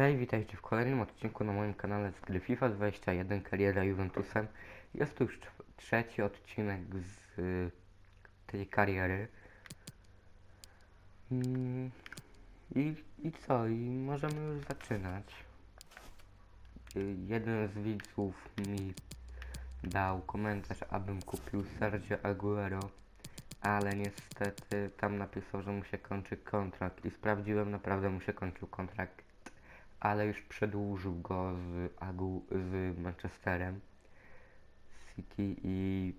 Hej, witajcie w kolejnym odcinku na moim kanale z gry FIFA 21 Kariera Juventusem. Jest to już trzeci odcinek z y, tej kariery. Mm, I, I co? I możemy już zaczynać. Y, jeden z widzów mi dał komentarz, abym kupił Sergio Aguero, ale niestety tam napisał, że mu się kończy kontrakt i sprawdziłem, naprawdę mu się kończył kontrakt ale już przedłużył go z, Agu, z Manchesterem City i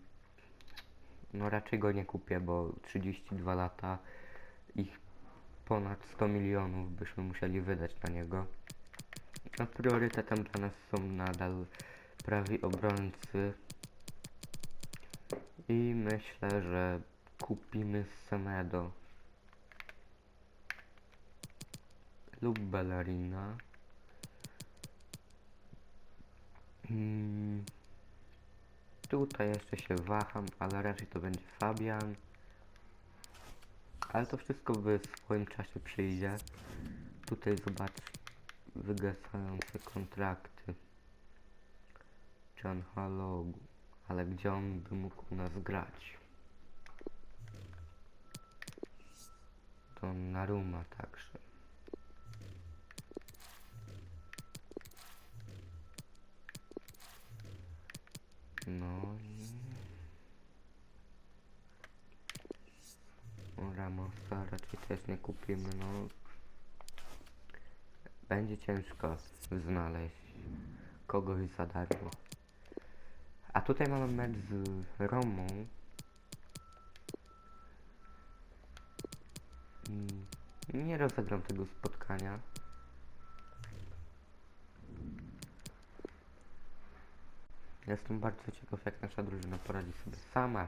no raczej go nie kupię, bo 32 lata i ponad 100 milionów byśmy musieli wydać na niego. A priorytetem dla nas są nadal prawi obrońcy i myślę, że kupimy Semedo lub Bellerina. Hmm. Tutaj jeszcze się waham, ale raczej to będzie Fabian. Ale to wszystko w swoim czasie przyjdzie. Tutaj zobacz wygasające kontrakty. John Halogu. Ale gdzie on by mógł u nas grać? To Naruma także. No i... Ramosa raczej też nie kupimy, no. Będzie ciężko znaleźć kogoś za darmo. A tutaj mamy mecz z Romą. Nie rozegram tego spotkania. Jestem bardzo ciekaw, jak nasza drużyna poradzi sobie sama.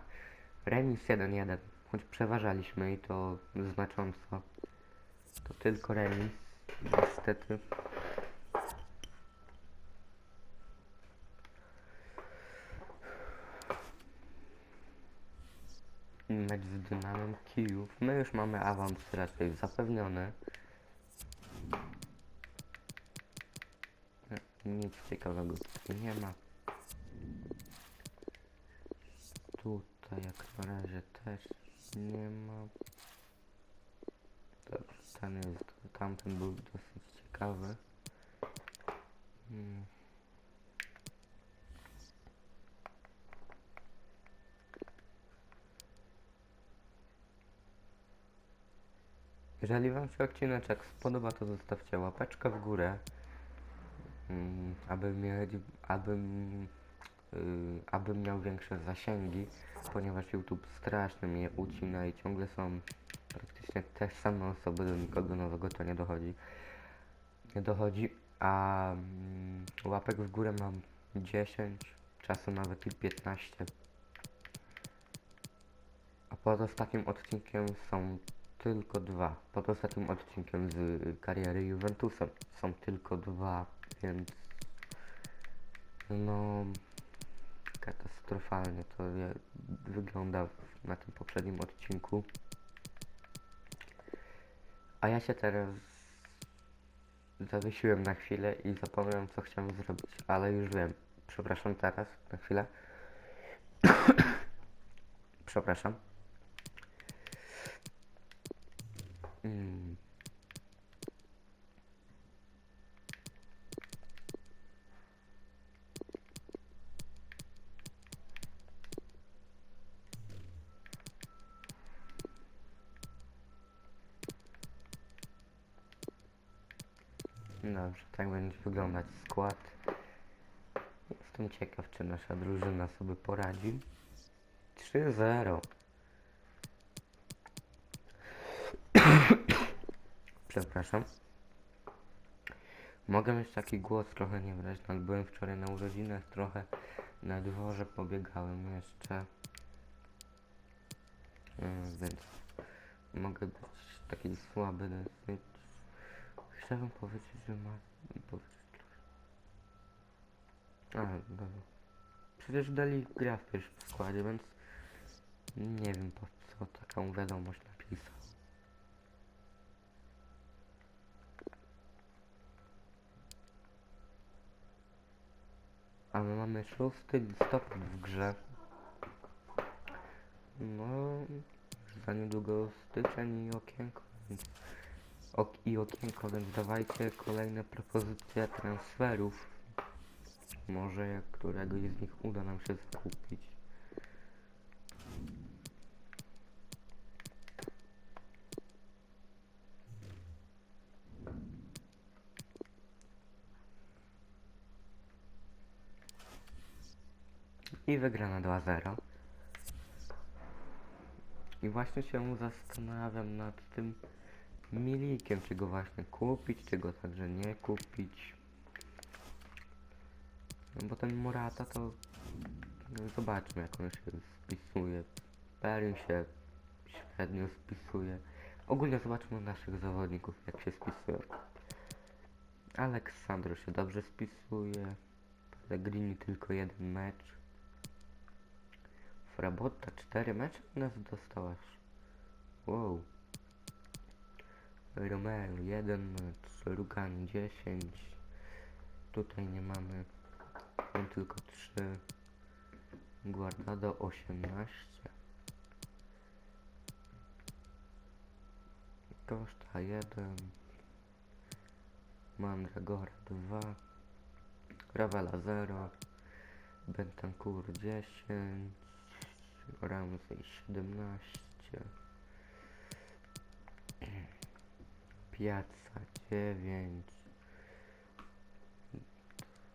Remis 1-1, choć przeważaliśmy i to znacząco. To tylko remis, niestety. Mecz z Dynamem Kijów. My już mamy awans raczej zapewniony. Nic ciekawego tutaj nie ma. Tutaj jak na razie też nie ma. Dobrze, ten jest, tamten był dosyć ciekawy. Hmm. Jeżeli Wam się odcineczek spodoba, to zostawcie łapeczkę w górę, mm, aby mieć, abym, abym miał większe zasięgi, ponieważ YouTube strasznie mnie ucina i ciągle są praktycznie te same osoby, do nikogo nowego to nie dochodzi. Nie dochodzi, a mm, łapek w górę mam 10, czasem nawet i 15. A pod ostatnim odcinkiem są tylko dwa. Pod ostatnim odcinkiem z y, kariery Juventusem są tylko dwa, więc no katastrofalnie to wygląda na tym poprzednim odcinku. A ja się teraz zawiesiłem na chwilę i zapomniałem co chciałem zrobić, ale już wiem. Przepraszam teraz na chwilę. Przepraszam. Mm. Dobrze, tak będzie wyglądać skład. Jestem ciekaw, czy nasza drużyna sobie poradzi. 3-0. Przepraszam. Mogę mieć taki głos trochę niewyraźny, byłem wczoraj na urodzinach, trochę na dworze pobiegałem jeszcze. Yy, więc mogę być taki słaby dosyć. Chciałem powiedzieć, że ma... A, dobra. Przecież dali grę w pierwszym składzie, więc... Nie wiem po co taką wiadomość napisał. A my mamy 6 listopad w grze. No, za niedługo styczeń i okienko, więc ok, i okienko, więc dawajcie kolejne propozycje transferów. Może któregoś z nich uda nam się zakupić. I wygrana 2-0. I właśnie się zastanawiam nad tym milikiem, czy go właśnie kupić, czy go także nie kupić. No bo ten Morata to no zobaczmy jak on się spisuje. Perin się średnio spisuje. Ogólnie zobaczmy naszych zawodników jak się spisują. Aleksandro się dobrze spisuje. Pellegrini tylko jeden mecz. Frabotta 4 mecze u nas dostałaś. Wow. Romeo 1 mecz, Rugan 10. Tutaj nie mamy. Mam tylko 3. Guardado 18. Koszta 1. Mandragora 2. Ravela 0. Bentancur 10. Ramsey 17. Piazza 9.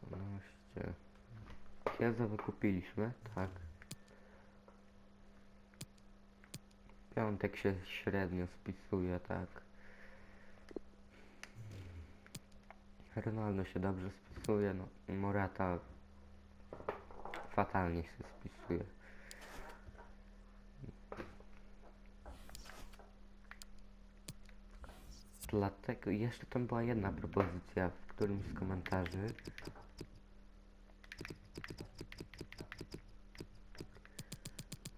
12. Piazza wykupiliśmy, tak. Piątek się średnio spisuje, tak. Ronaldo się dobrze spisuje, no Morata fatalnie się spisuje. Dlatego jeszcze tam była jedna propozycja w którymś z komentarzy.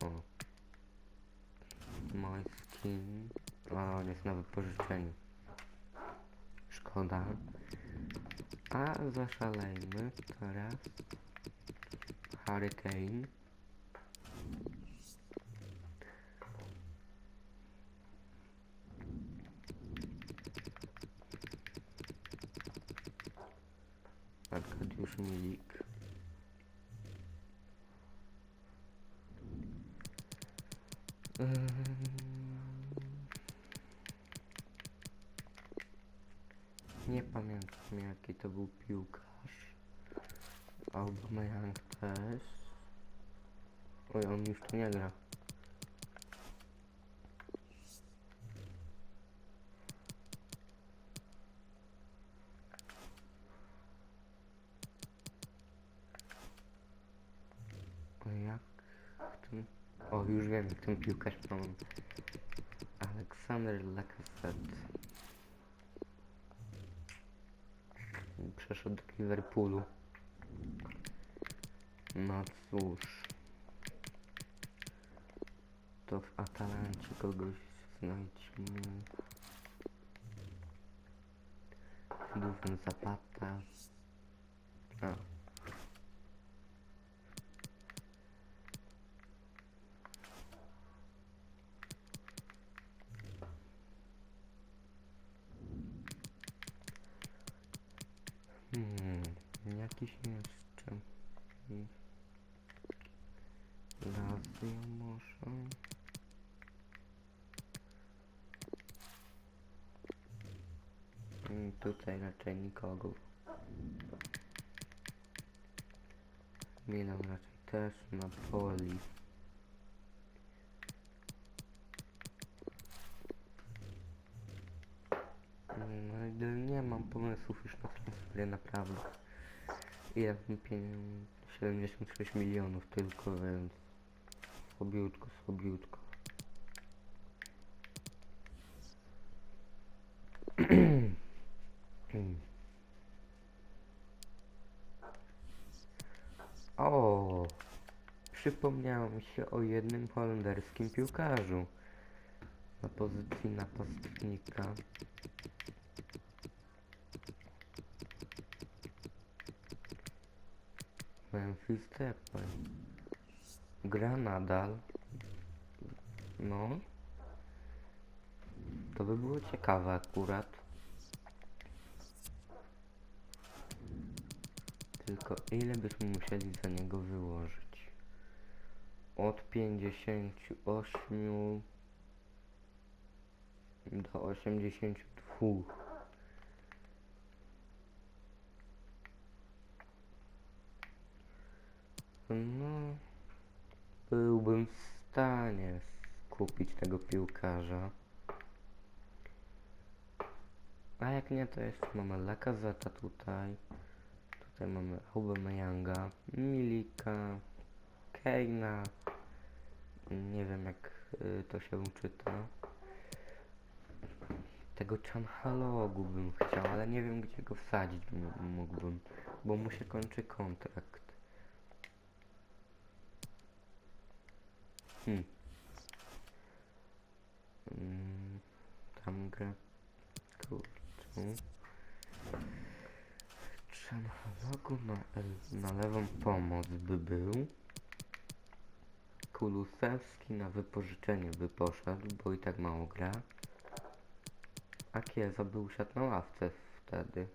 O. Mój skin. O, on jest na wypożyczeniu. Szkoda. A zaszalejmy teraz. Hurricane. Arkadiusz Milik. Nie pamiętam jaki to był piłkarz. Aubameyang też. Oj, on już tu nie gra. O jak ten... O, już wiem jak ten piłkarz mam. Aleksander Lacazette. Przeszedł do Liverpoolu. No cóż. To w Atalancie kogoś znajdźmy. Dufen Zapata. A. Hmm, jakiś jeszcze. Hmm. Lazio może. Hmm, tutaj raczej nikogo. Raczej też, Napoli. No i nie mam pomysłów już na transfery naprawdę. Ile mam pieniędzy? 76 milionów tylko, więc słabiutko, słabiutko. O, przypomniało mi się o jednym holenderskim piłkarzu na pozycji napastnika. Memphis Depay. Gra nadal. No. To by było ciekawe akurat. Tylko ile byśmy musieli za niego wyłożyć? Od 58 do 82. No, byłbym w stanie kupić tego piłkarza. A jak nie, to jeszcze mamy Lakazeta tutaj. Tutaj mamy Aubameyanga, Milika, Keina. Nie wiem jak y, to się czyta. Tego Chanhalogu bym chciał, ale nie wiem gdzie go wsadzić mógłbym, bo mu się kończy kontrakt. Hmm. Mm, tam gra kurczę. Chanhalogu na, el- na lewą pomoc by był. Kulusewski na wypożyczenie by poszedł, bo i tak mało gra. A Kieza by usiadł na ławce wtedy.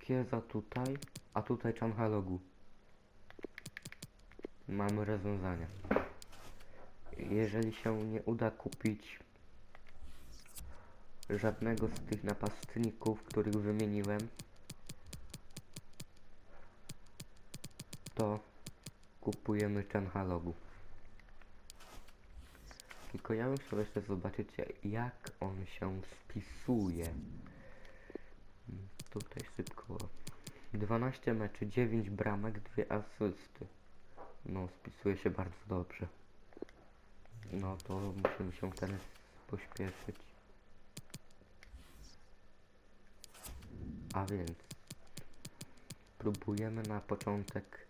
Kieza tutaj, a tutaj Chanhalogu. Mamy rozwiązania. Jeżeli się nie uda kupić żadnego z tych napastników, których wymieniłem, to kupujemy Chanhalogu. Tylko ja bym chciał jeszcze zobaczyć jak on się spisuje. Tutaj szybko. 12 meczy, 9 bramek, 2 asysty. No, spisuje się bardzo dobrze. No to musimy się teraz pośpieszyć. A więc próbujemy na początek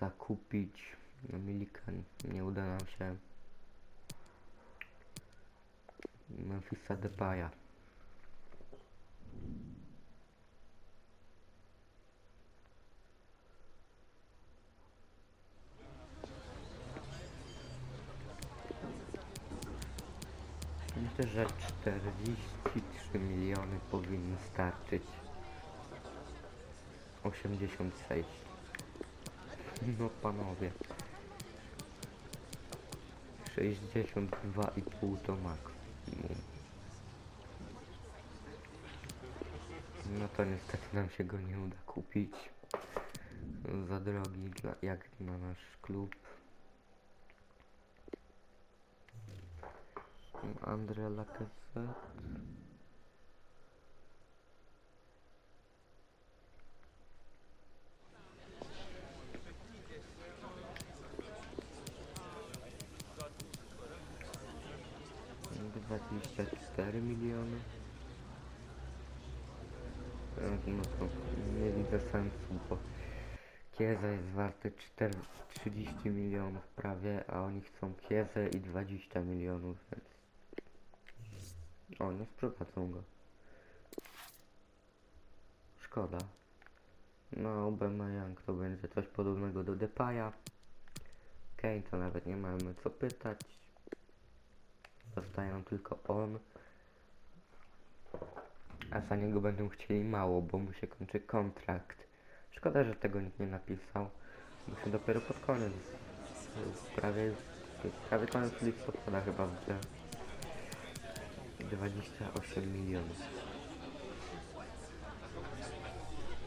zakupić no, Milika. Nie uda nam się Memphisa Depaya. Myślę, że 43 miliony powinny starczyć. 86. No panowie. 62,5 to maksimum. No to niestety nam się go nie uda kupić. Za drogi dla, jak na nasz klub. Andre Lacazette. Dwadzieścia cztery miliony. No to nie widzę sensu, bo Kieza jest warty 4, 30 milionów prawie, a oni chcą Kiezę i 20 milionów, więc... O, nie sprzedadzą go. Szkoda. No, Aubameyang to będzie coś podobnego do Depaya. Kane to nawet nie mamy co pytać. Zostaje nam tylko on. A za niego będą chcieli mało, bo mu się kończy kontrakt. Szkoda, że tego nikt nie napisał. Bo się dopiero pod koniec. Prawie, prawie koniec listopada chyba widzę. 28 milionów.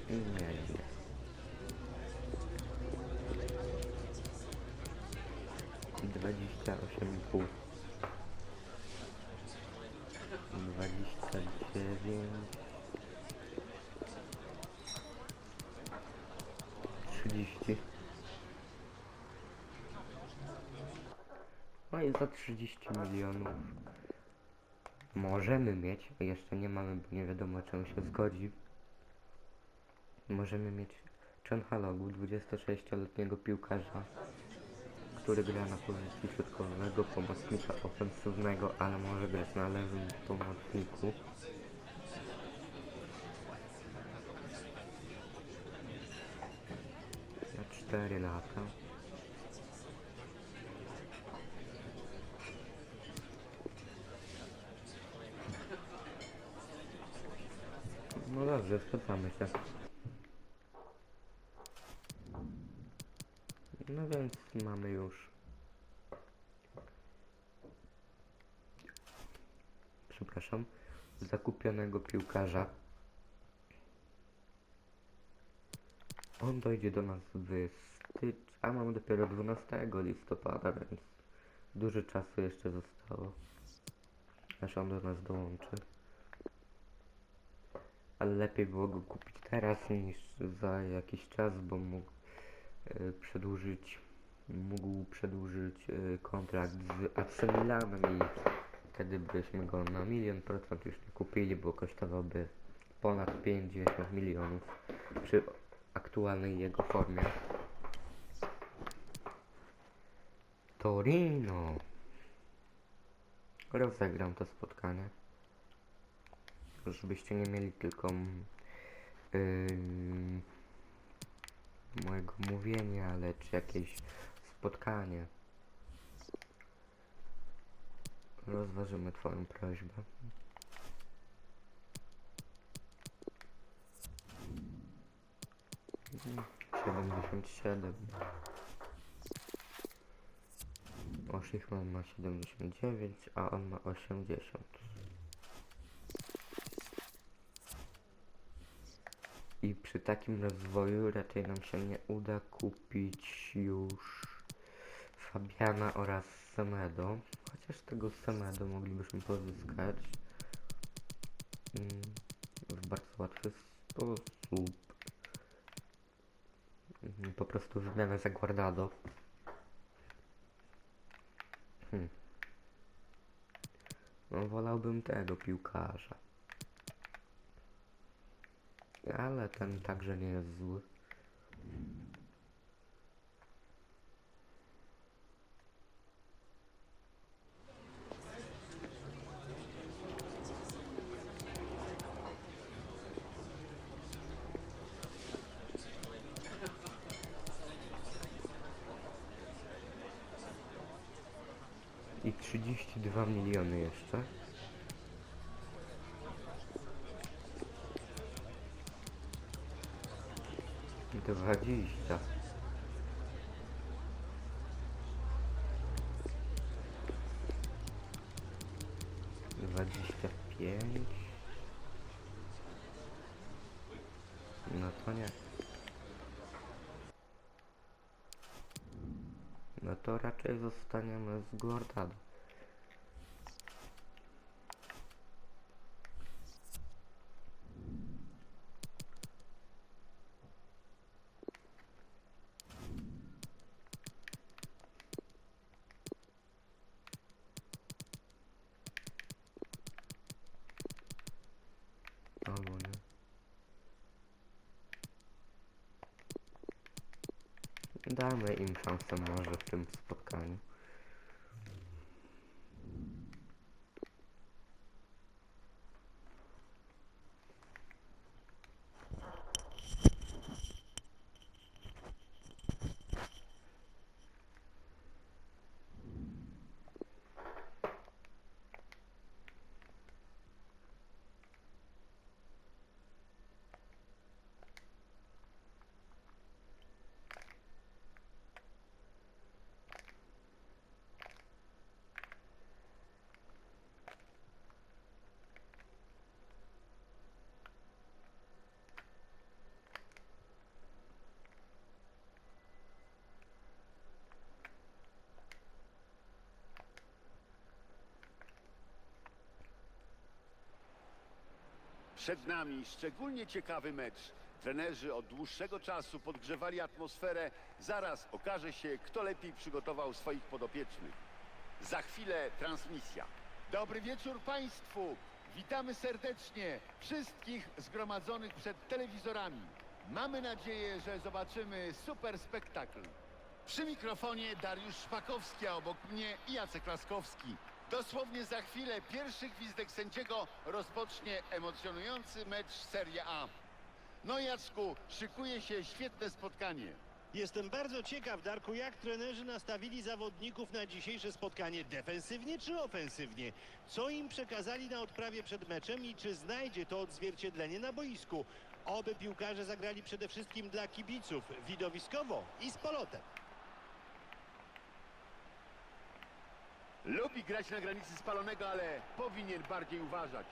Nie, nie. Dwadzieścia osiem i pół. Dwadzieścia dziewięć. Trzydzieści. No i za 30 milionów Możemy mieć, jeszcze nie mamy, bo nie wiadomo czy on się zgodzi. Możemy mieć John Halogu, 26-letniego piłkarza, który gra na pozycji środkowego pomocnika ofensywnego, ale może grać na lewym pomocniku. Na 4 lata. No dobrze, spotkamy się. No więc mamy już. Przepraszam. Zakupionego piłkarza. On dojdzie do nas w styczniu, a mamy dopiero 12 listopada, więc dużo czasu jeszcze zostało. Aż on do nas dołączy. Ale lepiej było go kupić teraz niż za jakiś czas, bo mógł e, przedłużyć mógł przedłużyć e, kontrakt z AC i wtedy byśmy go na milion procent już nie kupili, bo kosztowałby ponad 50 milionów przy aktualnej jego formie. Torino! Rozegram to spotkanie. Żebyście nie mieli tylko ym, mojego mówienia, lecz jakieś spotkanie. Rozważymy Twoją prośbę. Mhm, 77. Oshichman ma 79, a on ma 80. I przy takim rozwoju raczej nam się nie uda kupić już Fabiana oraz Semedo. Chociaż tego Semedo moglibyśmy pozyskać mm, w bardzo łatwy sposób. Mhm, Po prostu wymianę za Guardado. Hmm. No wolałbym tego piłkarza. Ale ten także nie jest zły. I 32 miliony Dwadzieścia. Dwadzieścia pięć. No to nie. No to raczej zostaniemy z Guardado. Albo nie. Damy im szansę może w tym spotkaniu. Przed nami szczególnie ciekawy mecz. Trenerzy od dłuższego czasu podgrzewali atmosferę. Zaraz okaże się, kto lepiej przygotował swoich podopiecznych. Za chwilę transmisja. Dobry wieczór Państwu. Witamy serdecznie wszystkich zgromadzonych przed telewizorami. Mamy nadzieję, że zobaczymy super spektakl. Przy mikrofonie Dariusz Szpakowski, a obok mnie Jacek Laskowski. Dosłownie za chwilę pierwszy gwizdek sędziego rozpocznie emocjonujący mecz Serie A. No Jacku, szykuje się świetne spotkanie. Jestem bardzo ciekaw, Darku, jak trenerzy nastawili zawodników na dzisiejsze spotkanie defensywnie czy ofensywnie? Co im przekazali na odprawie przed meczem i czy znajdzie to odzwierciedlenie na boisku? Oby piłkarze zagrali przede wszystkim dla kibiców, widowiskowo i z polotem. Lubi grać na granicy spalonego, ale powinien bardziej uważać.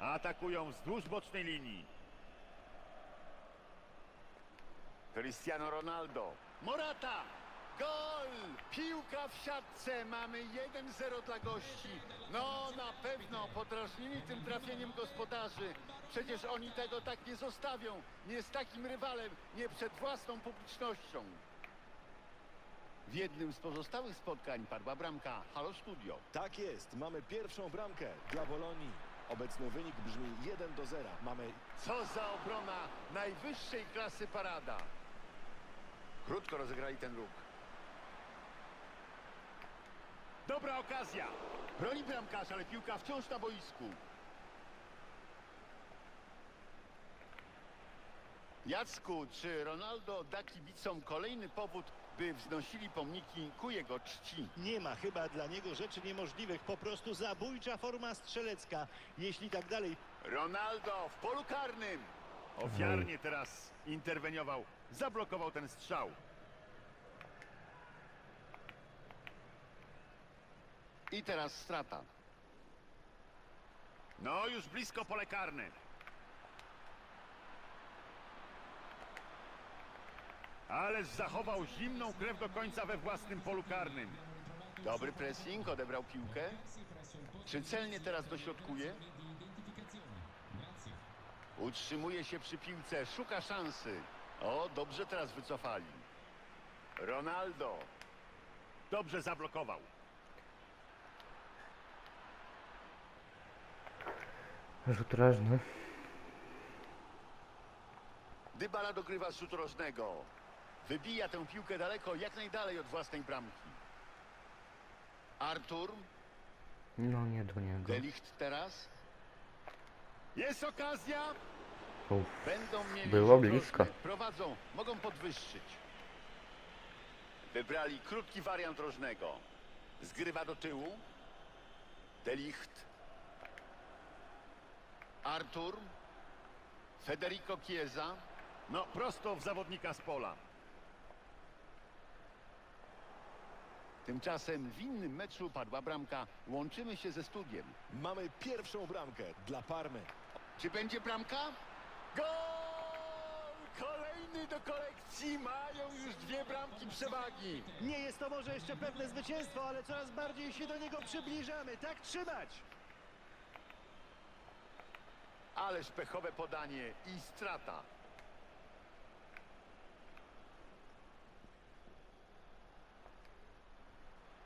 Atakują wzdłuż bocznej linii. Cristiano Ronaldo. Morata! Gol! Piłka w siatce. Mamy 1-0 dla gości. No, na pewno podrażnili tym trafieniem gospodarzy. Przecież oni tego tak nie zostawią. Nie z takim rywalem, nie przed własną publicznością. W jednym z pozostałych spotkań padła bramka. Halo Studio. Tak jest, mamy pierwszą bramkę dla Bolonii. Obecny wynik brzmi 1 do 0. Mamy Co za obrona najwyższej klasy parada. Krótko rozegrali ten ruch. Dobra okazja. Broni bramkarz, ale piłka wciąż na boisku. Jacku, czy Ronaldo da kibicom kolejny powód, by wznosili pomniki ku jego czci? Nie ma chyba dla niego rzeczy niemożliwych, po prostu zabójcza forma strzelecka. Jeśli tak dalej Ronaldo w polu karnym. Ofiarnie teraz interweniował. Zablokował ten strzał. I teraz strata. No już blisko pole karne. Ależ zachował zimną krew do końca we własnym polu karnym. Dobry pressing, odebrał piłkę. Czy celnie teraz dośrodkuje? Utrzymuje się przy piłce, szuka szansy. O, dobrze teraz wycofali. Ronaldo. Dobrze zablokował. Rzut rożny. Dybala dogrywa z rzutu rożnego. Wybija tę piłkę daleko, jak najdalej od własnej bramki. Artur, No nie do niego. Delicht teraz. Jest okazja. Uff. Będą mieli Było blisko. rożny. Prowadzą, mogą podwyższyć. Wybrali krótki wariant rożnego. Zgrywa do tyłu. Delicht. Artur. Federico Chiesa. No prosto w zawodnika z pola. Tymczasem w innym meczu padła bramka. Łączymy się ze studiem. mamy pierwszą bramkę dla Parmy. Czy będzie bramka? Gol! Kolejny do kolekcji. Mają już dwie bramki przewagi. Nie jest to może jeszcze pewne zwycięstwo, ale coraz bardziej się do niego przybliżamy. Tak trzymać! Ależ pechowe podanie i strata.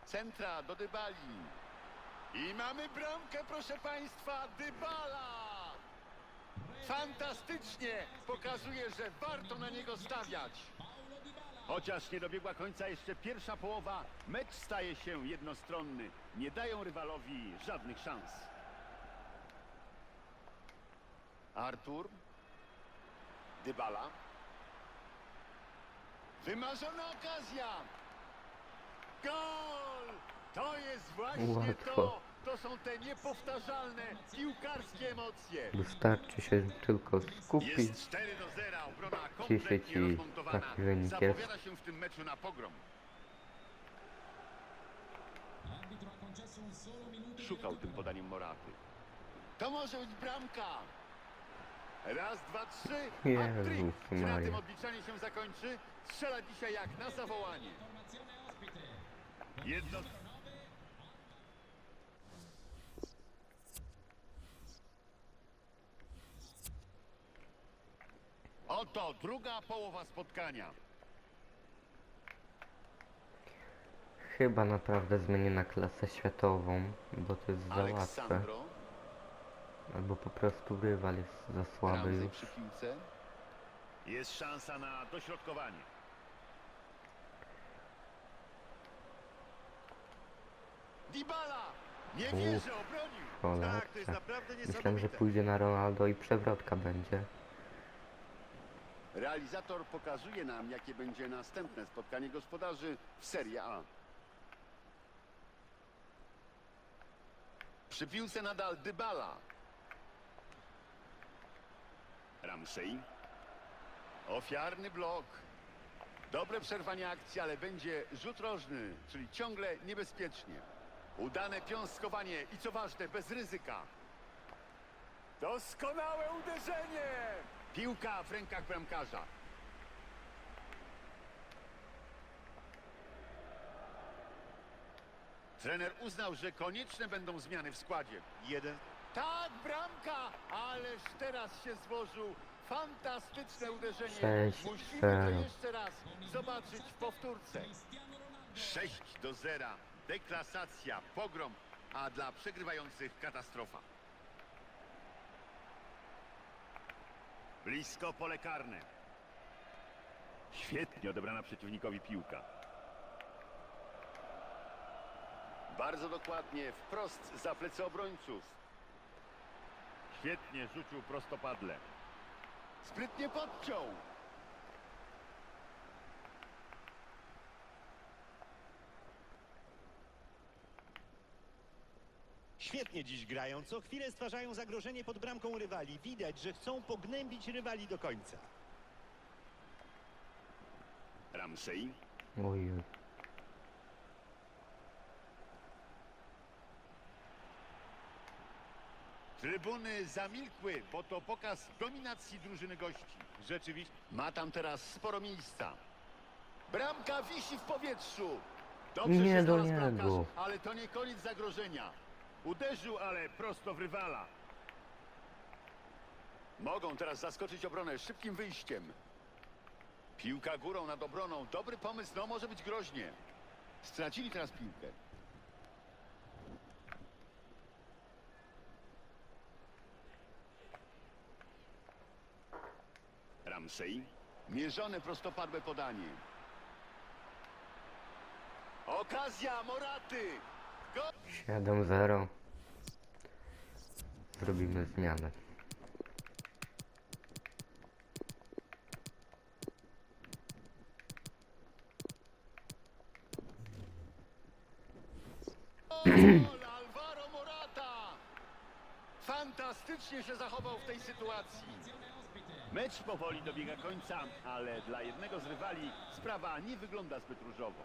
Centra do Dybali. I mamy bramkę, proszę Państwa, Dybala! Fantastycznie! Pokazuje, że warto na niego stawiać. Chociaż nie dobiegła końca jeszcze pierwsza połowa, mecz staje się jednostronny. Nie dają rywalowi żadnych szans. Artur. Dybala. Wymarzona okazja. Gol! To jest właśnie Łatwo. to. To są te niepowtarzalne piłkarskie emocje. Wystarczy się tylko skupić. Jest 4 do 0, obrona kompletnie ci, rozmontowana. taki wynik jest. Zapowiada się w tym meczu na pogrom. Szukał tym podaniem Moraty. To może być bramka. Raz, dwa, trzy. Jezus Hat-trick. Czy na Maria. tym odliczanie się zakończy? Strzela dzisiaj jak na zawołanie. Jedno... Oto druga połowa spotkania. Chyba naprawdę zmienię na klasę światową, bo to jest za łatwe. Aleksandro. Albo po prostu rywal jest za słaby Ramsey już. przy piłce. Jest szansa na dośrodkowanie. Dybala! Nie wierzę, obronił. Tak, to jest Cholera. naprawdę Myślałem, że niesamowite. pójdzie na Ronaldo i przewrotka będzie. Realizator pokazuje nam, jakie będzie następne spotkanie gospodarzy w Serie A. Przy piłce nadal Dybala. Ramsey. Ofiarny blok. Dobre przerwanie akcji, ale będzie rzut rożny, czyli ciągle niebezpiecznie. Udane piąskowanie i co ważne, bez ryzyka. Doskonałe uderzenie! Piłka w rękach bramkarza. Trener uznał, że konieczne będą zmiany w składzie. Jeden. Tak, bramka! Ależ teraz się złożył. Fantastyczne uderzenie. Sześć, Musimy to jeszcze raz zobaczyć w powtórce. 6 do 0. Deklasacja, pogrom, a dla przegrywających katastrofa. Blisko pole karne. Świetnie odebrana przeciwnikowi piłka. Bardzo dokładnie, wprost za plecy obrońców. Świetnie rzucił prostopadle. Sprytnie podciął. Świetnie dziś grają, co chwilę stwarzają zagrożenie pod bramką rywali. Widać, że chcą pognębić rywali do końca. Ramsey. Oj. Trybuny zamilkły, bo to pokaz dominacji drużyny gości. Rzeczywiście. Ma tam teraz sporo miejsca. Bramka wisi w powietrzu. Dobrze Nie się do znalazł bramkarz, niego. ale to nie koniec zagrożenia. Uderzył, ale prosto w rywala. Mogą teraz zaskoczyć obronę szybkim wyjściem. Piłka górą nad obroną. Dobry pomysł, no może być groźnie. Stracili teraz piłkę. Ramsey. Mierzone prostopadłe podanie. Okazja Moraty. Go 7-0. Zrobimy zmianę. Alvaro Morata! Fantastycznie się zachował w tej sytuacji. Mecz powoli dobiega końca, ale dla jednego z rywali sprawa nie wygląda zbyt różowo.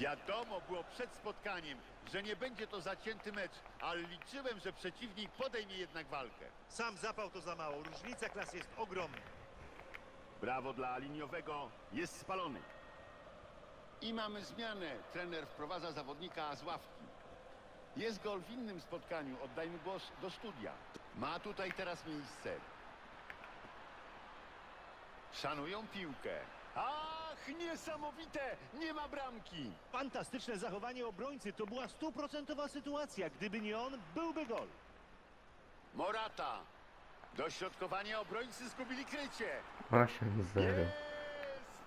Wiadomo było przed spotkaniem, że nie będzie to zacięty mecz, ale liczyłem, że przeciwnik podejmie jednak walkę. Sam zapał to za mało. Różnica klas jest ogromna. Brawo dla liniowego, jest spalony. I mamy zmianę. Trener wprowadza zawodnika z ławki. Jest gol w innym spotkaniu. Oddajmy głos do studia. Ma tutaj teraz miejsce. Szanują piłkę. Ach, niesamowite! Nie ma bramki! Fantastyczne zachowanie obrońcy. To była stuprocentowa sytuacja. Gdyby nie on, byłby gol. Morata. Dośrodkowanie obrońcy zgubili krycie. 8-0. Jest!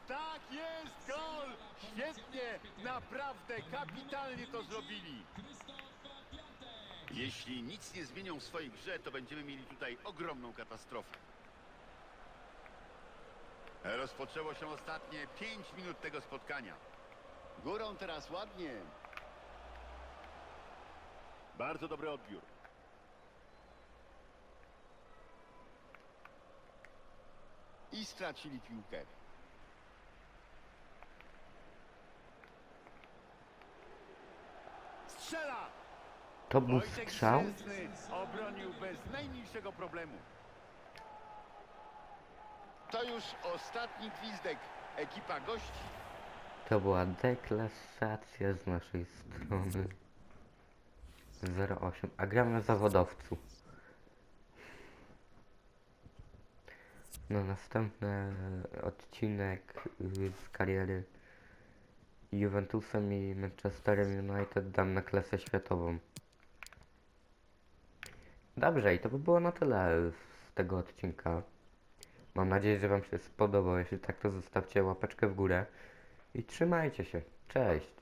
Tak jest! Gol! Świetnie! Naprawdę kapitalnie to zrobili. Jeśli nic nie zmienią w swojej grze, to będziemy mieli tutaj ogromną katastrofę. Rozpoczęło się ostatnie 5 minut tego spotkania. Górą teraz ładnie. Bardzo dobry odbiór. I stracili piłkę. Strzela! To był strzał? Obronił bez najmniejszego problemu. To już ostatni gwizdek. Ekipa gości. To była deklasacja z naszej strony. 0,8. A gramy na zawodowcu. No następny odcinek z kariery Juventusem i Manchesterem United dam na klasę światową. Dobrze, i to by było na tyle z tego odcinka. Mam nadzieję, że Wam się spodobał. Jeśli tak, to zostawcie łapeczkę w górę i trzymajcie się. Cześć!